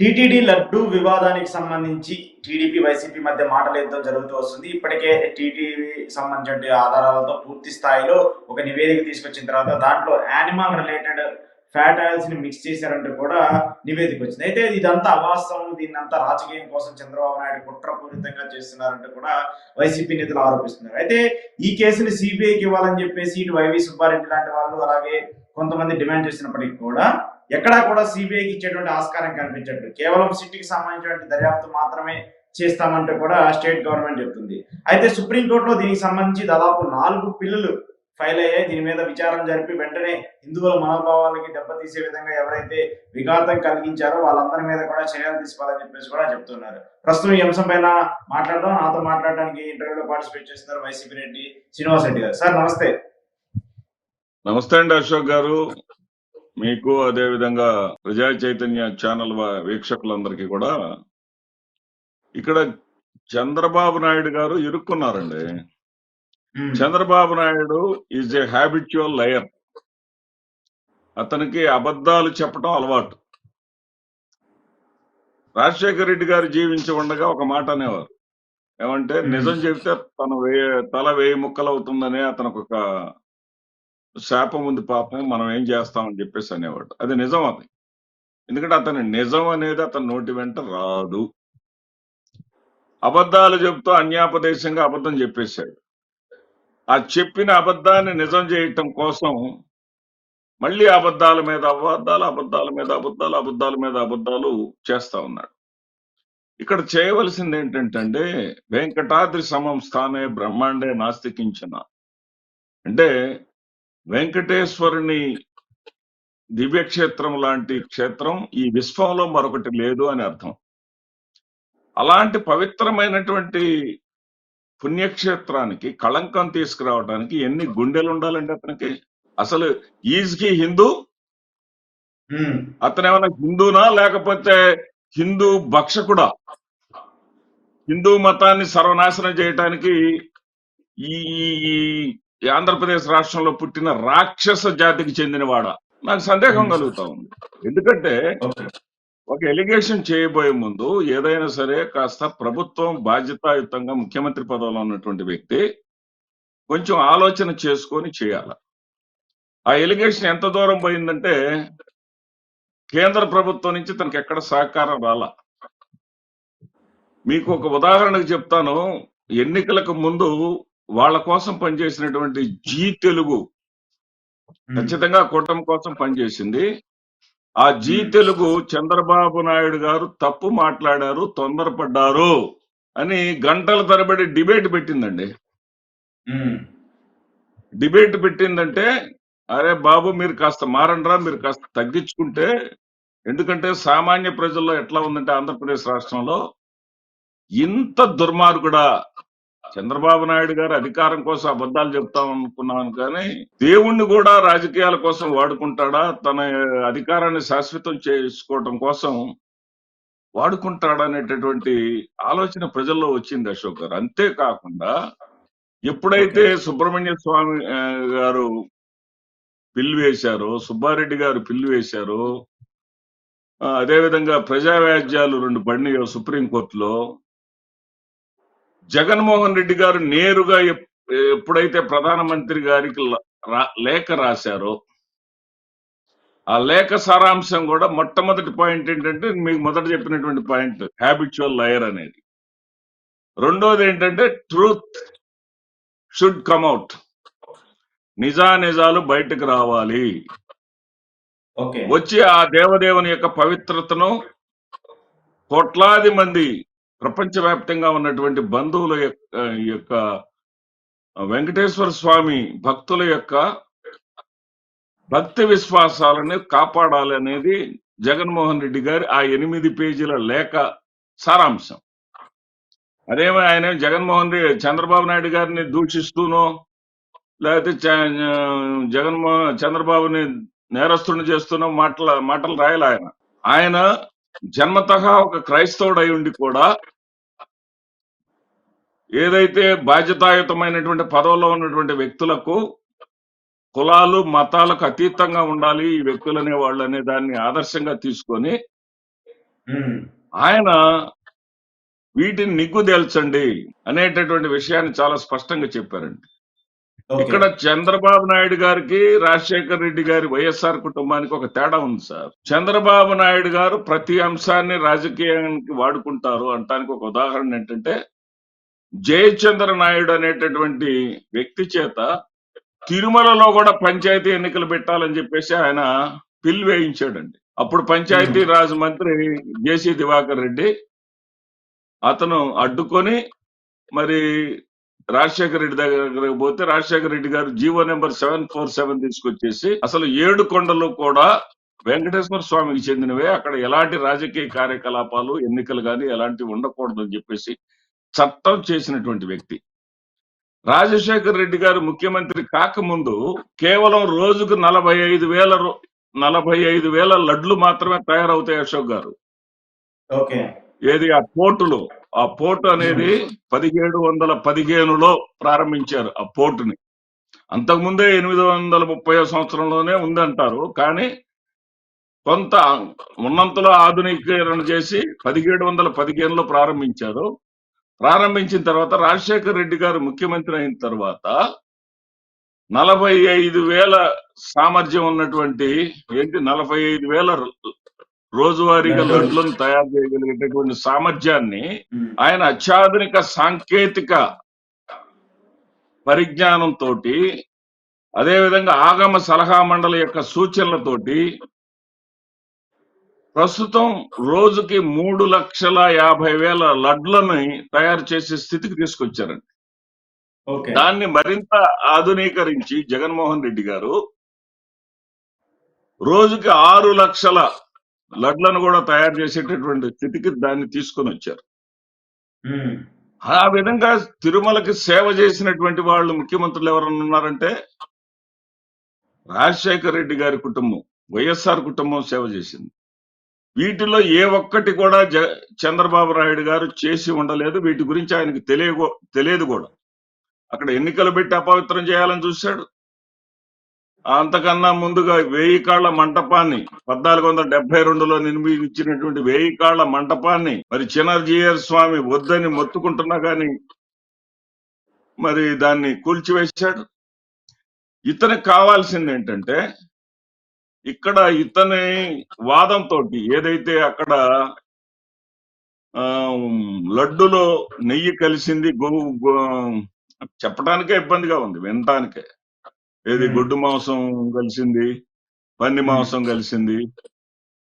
TTD laddu వివాదానికి సంబంధించి TDP YCP మధ్య మాటల యుద్ధం జరుగుతూ వస్తుంది. ఇప్పటికే టీటీడీ సంబంధించిన ఆధారాలతో పూర్తి స్థాయిలో ఒక నివేదిక తీసుకొచ్చిన తర్వాత దాంట్లో యానిమల్ రిలేటెడ్ ఫ్యాట్ ఆయిల్స్ని మిక్స్ చేశారంటూ కూడా నివేదిక వచ్చింది. అయితే ఇదంతా అవాస్తవం దీన్ని అంతా రాజకీయం కోసం చంద్రబాబు నాయుడు కుట్రపూరితంగా చేస్తున్నారంటూ కూడా వైసీపీ నేతలు ఆరోపిస్తున్నారు. అయితే ఈ కేసుని సిబిఐకి ఇవ్వాలని చెప్పేసి ఇటు వైవి సుబ్బారెడ్డి లాంటి వాళ్ళు అలాగే కొంతమంది డిమాండ్ చేసినప్పటికీ కూడా ఎక్కడా కూడా సిబిఐకి ఇచ్చేటువంటి ఆస్కారం కనిపించట్లేదు. కేవలం సిటీకి సంబంధించినటువంటి దర్యాప్తు మాత్రమే చేస్తామంటూ కూడా స్టేట్ గవర్నమెంట్ చెప్తుంది. అయితే సుప్రీంకోర్టులో దీనికి సంబంధించి దాదాపు నాలుగు పిల్లలు ఫైల్ అయ్యాయి. దీని మీద విచారం జరిపి వెంటనే హిందువుల మనోభావాలకి దెబ్బతీసే విధంగా ఎవరైతే విఘాతం కలిగించారో వాళ్ళందరి మీద కూడా చర్యలు తీసుకోవాలని చెప్పేసి కూడా చెప్తున్నారు. ప్రస్తుతం ఈ అంశం పైన మాట్లాడదాం. నాతో మాట్లాడడానికి ఇంటర్వ్యూలో పార్టిసిపేట్ చేస్తున్నారు వైసీపీ రెడ్డి శ్రీనివాస్ రెడ్డి గారు. సార్ నమస్తే. నమస్తే అండి అశోక్ గారు. మీకు అదే విధంగా ప్రజా చైతన్య ఛానల్ వీక్షకులందరికీ కూడా ఇక్కడ Chandrababu Naidu garu ఇరుక్కున్నారండి. Chandrababu Naidu is a habitual liar అతనికి అబద్ధాలు చెప్పడం అలవాటు. రాజశేఖర రెడ్డి గారు జీవించి ఉండగా ఒక మాట అనేవారు. ఏమంటే. నిజం చెబితే తన వే తల వేయి ముక్కలు అవుతుందనే అతనికి ఒక శాపం ఉంది పాపం మనం ఏం చేస్తామని చెప్పేసి అనేవాడు. అది నిజం అది. ఎందుకంటే అతని నిజం అనేది అతని నోటి వెంట రాదు. అబద్ధాలు చెబుతూ అన్యాపదేశంగా అబద్ధం చెప్పేశాడు. ఆ చెప్పిన అబద్ధాన్ని నిజం చేయటం కోసం మళ్ళీ అబద్ధాల మీద అబద్ధాలు అబద్ధాల మీద అబద్ధాలు అబద్ధాల మీద అబద్ధాలు చేస్తా ఉన్నాడు. ఇక్కడ చేయవలసింది ఏంటంటే వెంకటాద్రి సమం స్థానే బ్రహ్మాండే నాస్తికించిన. అంటే వెంకటేశ్వరుని దివ్యక్షేత్రం లాంటి క్షేత్రం ఈ విశ్వంలో మరొకటి లేదు అని అర్థం. అలాంటి పవిత్రమైనటువంటి పుణ్యక్షేత్రానికి కళంకం తీసుకురావడానికి ఎన్ని గుండెలు ఉండాలండి అతనికి? అసలు ఈజ్కి హిందూ? అతను ఏమైనా హిందూనా? లేకపోతే హిందూ భక్షకుడా? హిందూ మతాన్ని సర్వనాశనం చేయటానికి ఈ ఈ- ఆంధ్రప్రదేశ్ రాష్ట్రంలో పుట్టిన రాక్షస జాతికి చెందినవాడా? నాకు సందేహం కలుగుతా ఉంది. ఎందుకంటే ఒక ఎలిగేషన్ చేయబోయే ముందు ఏదైనా సరే కాస్త ప్రభుత్వం బాధ్యతాయుతంగా ముఖ్యమంత్రి పదవిలో ఉన్నటువంటి వ్యక్తి కొంచెం ఆలోచన చేసుకొని చేయాలి. ఆ ఎలిగేషన్ ఎంత దూరం పోయిందంటే కేంద్ర ప్రభుత్వం నుంచి తనకి ఎక్కడ సహకారం రాలా. మీకు ఒక ఉదాహరణకు చెప్తాను. ఎన్నికలకు ముందు వాళ్ళ కోసం పనిచేసినటువంటి జీ తెలుగు ఖచ్చితంగా కూటమి కోసం పనిచేసింది. ఆ జీ తెలుగు చంద్రబాబు నాయుడు గారు తప్పు మాట్లాడారు తొందరపడ్డారు అని గంటల తరబడి డిబేట్ పెట్టిందండి. డిబేట్ పెట్టిందంటే అరే బాబు మీరు కాస్త మారండ్రా మీరు కాస్త తగ్గించుకుంటే ఎందుకంటే సామాన్య ప్రజల్లో ఎట్లా ఉందంటే ఆంధ్రప్రదేశ్ రాష్ట్రంలో ఇంత దుర్మార్గుడా చంద్రబాబు నాయుడు గారు అధికారం కోసం అబద్ధాలు చెప్తాం అనుకున్నాను కానీ దేవుణ్ణి కూడా రాజకీయాల కోసం వాడుకుంటాడా? తన అధికారాన్ని శాశ్వతం చేసుకోవటం కోసం వాడుకుంటాడా అనేటటువంటి ఆలోచన ప్రజల్లో వచ్చింది అశోక్ గారు. అంతేకాకుండా ఎప్పుడైతే సుబ్రహ్మణ్య స్వామి గారు పిల్లు వేశారో సుబ్బారెడ్డి గారు పిల్లు వేశారో అదేవిధంగా ప్రజా వ్యాజ్యాలు రెండు పడినాయో సుప్రీంకోర్టులో జగన్మోహన్ రెడ్డి గారు నేరుగా ఎప్- ఎప్పుడైతే ప్రధానమంత్రి గారికి లేఖ రాశారో ఆ లేఖ సారాంశం కూడా మొట్టమొదటి పాయింట్ ఏంటంటే మీకు మొదట చెప్పినటువంటి పాయింట్ హ్యాబిచువల్ లయర్ అనేది. రెండోది ఏంటంటే ట్రూత్ షుడ్ కమ్ అవుట్ నిజా నిజాలు బయటకు రావాలి. వచ్చి ఆ దేవదేవుని యొక్క పవిత్రతను కోట్లాది మంది ప్రపంచవ్యాప్తంగా ఉన్నటువంటి బంధువుల యొక్క యొక్క వెంకటేశ్వర స్వామి భక్తుల యొక్క భక్తి విశ్వాసాలను కాపాడాలి అనేది జగన్మోహన్ రెడ్డి గారి ఆ ఎనిమిది పేజీల లేఖ సారాంశం. అదేమో ఆయన జగన్మోహన్ రెడ్డి చంద్రబాబు నాయుడు గారిని దూషిస్తూనో లేకపోతే చ- జగన్మోహన్ చంద్రబాబుని నేరస్తుని చేస్తున్న మాటల మాటలు రాయాలి ఆయన. ఆయన జన్మతహా ఒక క్రైస్తవుడు అయి ఉండి కూడా ఏదైతే బాధ్యతాయుతమైనటువంటి పదవుల్లో ఉన్నటువంటి వ్యక్తులకు కులాలు మతాలకు అతీతంగా ఉండాలి ఈ వ్యక్తులు అనే వాళ్ళు అనే దాన్ని ఆదర్శంగా తీసుకొని ఆయన వీటిని నిగ్గు తేల్చండి అనేటటువంటి విషయాన్ని చాలా స్పష్టంగా చెప్పారండి. ఇక్కడ చంద్రబాబు నాయుడు గారికి రాజశేఖర్ రెడ్డి గారి వైఎస్ఆర్ కుటుంబానికి ఒక తేడా ఉంది సార్. చంద్రబాబు నాయుడు గారు ప్రతి అంశాన్ని రాజకీయానికి వాడుకుంటారు. అంటానికి ఒక ఉదాహరణ ఏంటంటే జయచంద్ర నాయుడు అనేటటువంటి వ్యక్తి చేత తిరుమలలో కూడా పంచాయతీ ఎన్నికలు పెట్టాలని చెప్పేసి ఆయన పిల్ వేయించాడండి. అప్పుడు పంచాయతీ రాజ్ మంత్రి జేసీ దివాకర్ రెడ్డి అతను అడ్డుకొని మరి రాజశేఖర రెడ్డి దగ్గరకు పోతే Rajasekhara Reddy garu GO number seven four seven తీసుకొచ్చేసి అసలు ఏడు కొండలు కూడా వెంకటేశ్వర స్వామికి చెందినవే. అక్కడ ఎలాంటి రాజకీయ కార్యకలాపాలు ఎన్నికలు కానీ ఎలాంటివి ఉండకూడదని చెప్పేసి చట్టం చేసినటువంటి వ్యక్తి. రాజశేఖర రెడ్డి గారు ముఖ్యమంత్రి కాకముందు కేవలం రోజుకు నలభై ఐదు వేల నలభై ఐదు వేల లడ్లు మాత్రమే తయారవుతాయి అశోక్ గారు. ఏది ఆ పోర్టులో? ఆ పోర్టు అనేది పదిహేడు వందల పదిహేనులో ప్రారంభించారు ఆ పోర్టుని. అంతకుముందే ఎనిమిది వందల ముప్పై సంవత్సరంలోనే ఉందంటారు. కానీ కొంత ఉన్నంతలో ఆధునీకరణ చేసి పదిహేడు వందల పదిహేనులో ప్రారంభించారు. ప్రారంభించిన తర్వాత రాజశేఖర్ రెడ్డి గారు ముఖ్యమంత్రి అయిన తర్వాత నలభై ఐదు వేల సామర్థ్యం ఉన్నటువంటి ఏంటి నలభై ఐదు వేల రోజువారీగా. లడ్లను తయారు చేయగలిగేటటువంటి సామర్థ్యాన్ని ఆయన అత్యాధునిక సాంకేతిక పరిజ్ఞానంతో అదేవిధంగా ఆగమ సలహా మండలి యొక్క సూచనలతోటి ప్రస్తుతం రోజుకి మూడు లక్షల యాభై వేల లడ్లని తయారు చేసే స్థితికి తీసుకొచ్చారండి. దాన్ని మరింత ఆధునీకరించి జగన్మోహన్ రెడ్డి గారు రోజుకి ఆరు లక్షల లడ్లను కూడా తయారు చేసేటటువంటి స్థితికి దాన్ని తీసుకొని వచ్చారు. ఆ విధంగా తిరుమలకి సేవ చేసినటువంటి వాళ్ళు ముఖ్యమంత్రులు ఎవరన్నా ఉన్నారంటే రాజశేఖర రెడ్డి గారి కుటుంబం వైఎస్ఆర్ కుటుంబం సేవ చేసింది. వీటిలో ఏ ఒక్కటి కూడా జ చంద్రబాబు నాయుడు గారు చేసి ఉండలేదు. వీటి గురించి ఆయనకు తెలియగో తెలియదు కూడా. అక్కడ ఎన్నికలు పెట్టి అపవిత్రం చేయాలని చూశాడు. అంతకన్నా ముందుగా వేయి కాళ్ళ మంటపాన్ని పద్నాలుగు వందల డెబ్బై రెండులో నిర్మించినటువంటి వేయి కాళ్ళ మంటపాన్ని మరి చినర్జీయర్ స్వామి వద్దని మొత్తుకుంటున్నా కానీ మరి దాన్ని కూల్చివేశాడు. ఇతనికి కావాల్సింది ఏంటంటే ఇక్కడ ఇతని వాదంతో ఏదైతే అక్కడ లడ్డులో నెయ్యి కలిసింది చెప్పడానికే ఇబ్బందిగా ఉంది వినటానికే. ఏది. గొడ్డు మాంసం కలిసింది పంది మాంసం కలిసింది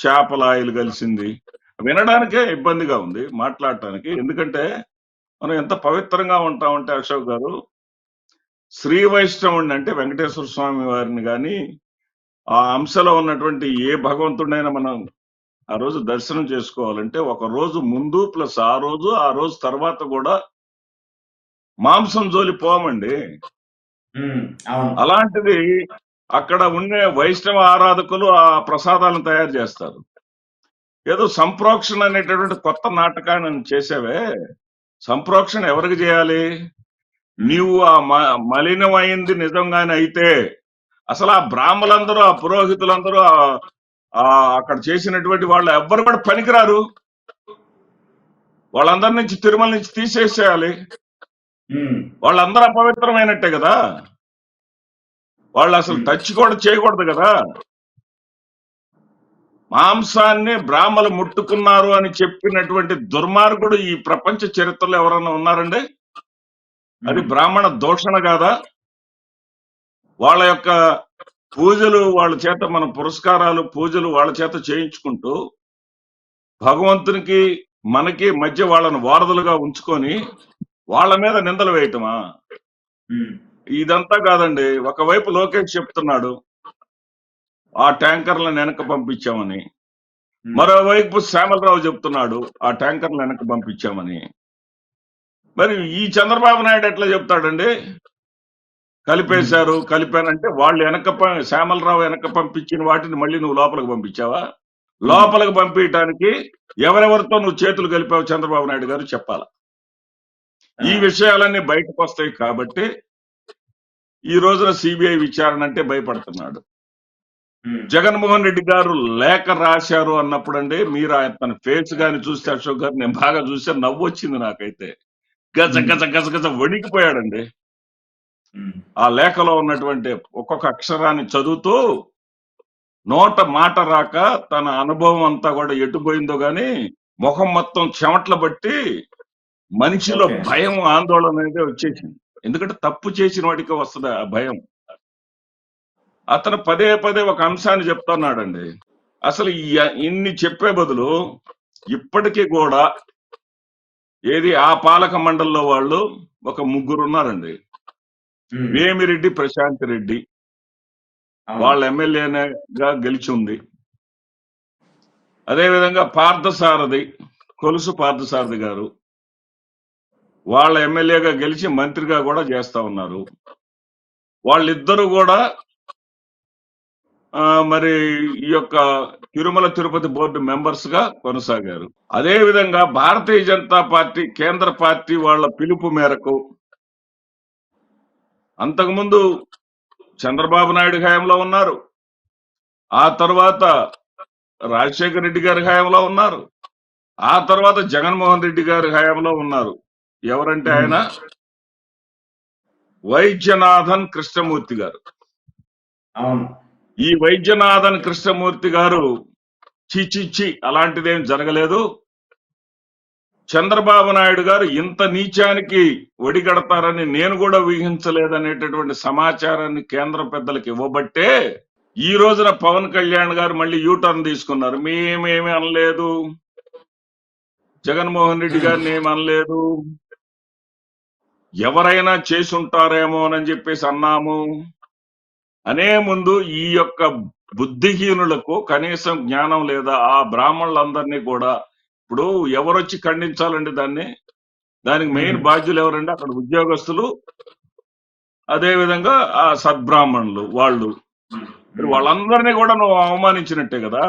చేపల ఆయిల్ కలిసింది వినడానికే ఇబ్బందిగా ఉంది మాట్లాడటానికి. ఎందుకంటే మనం ఎంత పవిత్రంగా ఉంటామంటే అశోక్ గారు శ్రీ వైష్ణవుడిని అంటే వెంకటేశ్వర స్వామి వారిని గాని ఆ అంశలో ఉన్నటువంటి ఏ భగవంతుడైనా మనం ఆ రోజు దర్శనం చేసుకోవాలంటే ఒక రోజు ముందు ప్లస్ ఆ రోజు ఆ రోజు తర్వాత కూడా మాంసం జోలి పోమండి. అలాంటిది అక్కడ ఉండే వైష్ణవ ఆరాధకులు ఆ ప్రసాదాలను తయారు చేస్తారు. ఏదో సంప్రోక్షణ అనేటటువంటి కొత్త నాటకాన్ని చేసావే. సంప్రోక్షణ ఎవరికి చేయాలి? నీవు ఆ మ- మలినమైంది నిజంగానే అయితే అసలు ఆ బ్రాహ్మలందరూ ఆ పురోహితులందరూ ఆ- అక్కడ చేసినటువంటి వాళ్ళు ఎవ్వరు కూడా పనికిరారు. వాళ్ళందరి నుంచి తిరుమల నుంచి తీసేసేయాలి. వాళ్ళందరూ అపవిత్రమైనట్టే కదా. వాళ్ళు అసలు టచ్ కూడా చేయకూడదు కదా. మాంసాన్ని బ్రాహ్మలు ముట్టుకున్నారు అని చెప్పినటువంటి దుర్మార్గుడు ఈ ప్రపంచ చరిత్రలో ఎవరన్నా ఉన్నారండి? అది బ్రాహ్మణ దూషణ కాదా? వాళ్ళ యొక్క పూజలు వాళ్ళ చేత మన పురస్కారాలు పూజలు వాళ్ళ చేత చేయించుకుంటూ భగవంతునికి మనకి మధ్య వాళ్ళని వారధులుగా ఉంచుకొని వాళ్ళ మీద నిందలు వేయటమా? ఇదంతా కాదండి. ఒకవైపు లోకేష్ చెప్తున్నాడు ఆ ట్యాంకర్లను వెనక పంపించామని. మరోవైపు శ్యామలరావు చెప్తున్నాడు ఆ ట్యాంకర్లు వెనక పంపించామని. మరి ఈ చంద్రబాబు నాయుడు ఎట్లా చెప్తాడండి? కలిపేశారు కలిపానంటే వాళ్ళు వెనక శ్యామలరావు వెనక పంపించిన వాటిని మళ్ళీ నువ్వు లోపలికి పంపించావా? లోపలికి పంపించడానికి ఎవరెవరితో నువ్వు చేతులు కలిపావు చంద్రబాబు నాయుడు గారు చెప్పాల? ఈ విషయాలన్నీ బయటకు వస్తాయి కాబట్టి ఈ రోజున సిబిఐ విచారణ అంటే భయపడుతున్నాడు. జగన్మోహన్ రెడ్డి గారు లేఖ రాశారు అన్నప్పుడు అండి మీరు ఆయన తన ఫేస్ గాని చూస్తే అశోక్ గారు నేను బాగా చూస్తే నవ్వు వచ్చింది నాకైతే. గజ గజ గజ గజ వణికిపోయాడండి. ఆ లేఖలో ఉన్నటువంటి ఒక్కొక్క అక్షరాన్ని చదువుతూ నోట మాట రాక తన అనుభవం అంతా కూడా ఎటుపోయిందో గాని ముఖం మొత్తం చెమట్ల బట్టి మనిషిలో. భయం ఆందోళన అనేది వచ్చేసింది ఎందుకంటే తప్పు చేసిన వాడికి వస్తుంది ఆ భయం అతను పదే పదే ఒక అంశాన్ని చెప్తున్నాడండి అసలు ఇన్ని చెప్పే బదులు ఇప్పటికీ కూడా ఏది ఆ పాలక మండలిలో వాళ్ళు ఒక ముగ్గురు ఉన్నారండి. వేమిరెడ్డి ప్రశాంత్ రెడ్డి. వాళ్ళ ఎమ్మెల్యేగా గెలిచి ఉంది అదేవిధంగా పార్థసారథి కొలుసు పార్థసారథి గారు వాళ్ళ ఎమ్మెల్యేగా గెలిచి మంత్రిగా కూడా చేస్తా ఉన్నారు. వాళ్ళిద్దరూ కూడా మరి ఈ యొక్క తిరుమల తిరుపతి బోర్డు మెంబర్స్గా కొనసాగారు. అదే విధంగా భారతీయ జనతా పార్టీ కేంద్ర పార్టీ వాళ్ళ పిలుపు మేరకు అంతకుముందు చంద్రబాబు నాయుడు హయాంలో ఉన్నారు. ఆ తర్వాత రాజశేఖర రెడ్డి గారి హయాంలో ఉన్నారు. ఆ తర్వాత జగన్మోహన్ రెడ్డి గారి హయాంలో ఉన్నారు. ఎవరంటే ఆయన వైద్యనాథన్ కృష్ణమూర్తి గారు. అవును. ఈ వైద్యనాథన్ కృష్ణమూర్తి గారు చిచిచి అలాంటిదేం జరగలేదు. చంద్రబాబు నాయుడు గారు ఇంత నీచానికి ఒడిగడతారని నేను కూడా ఊహించలేదనేటటువంటి సమాచారాన్ని కేంద్ర పెద్దలకు ఇవ్వబట్టే ఈ రోజున పవన్ కళ్యాణ్ గారు మళ్ళీ యూటర్న్ తీసుకున్నారు. మేమేమి అనలేదు. జగన్మోహన్ రెడ్డి గారిని ఏమి అనలేదు. ఎవరైనా చేసుంటారేమో అని చెప్పేసి అన్నాము. అనే ముందు ఈ యొక్క బుద్ధిహీనులకు కనీసం జ్ఞానం లేదా ఆ బ్రాహ్మణులందరినీ కూడా ఇప్పుడు ఎవరొచ్చి ఖండించాలండి దాన్ని? దానికి మెయిన్ బాధ్యులు ఎవరండి అక్కడ ఉద్యోగస్తులు అదే విధంగా ఆ సద్బ్రాహ్మణులు వాళ్ళు. వాళ్ళందరినీ కూడా నువ్వు అవమానించినట్టే కదా?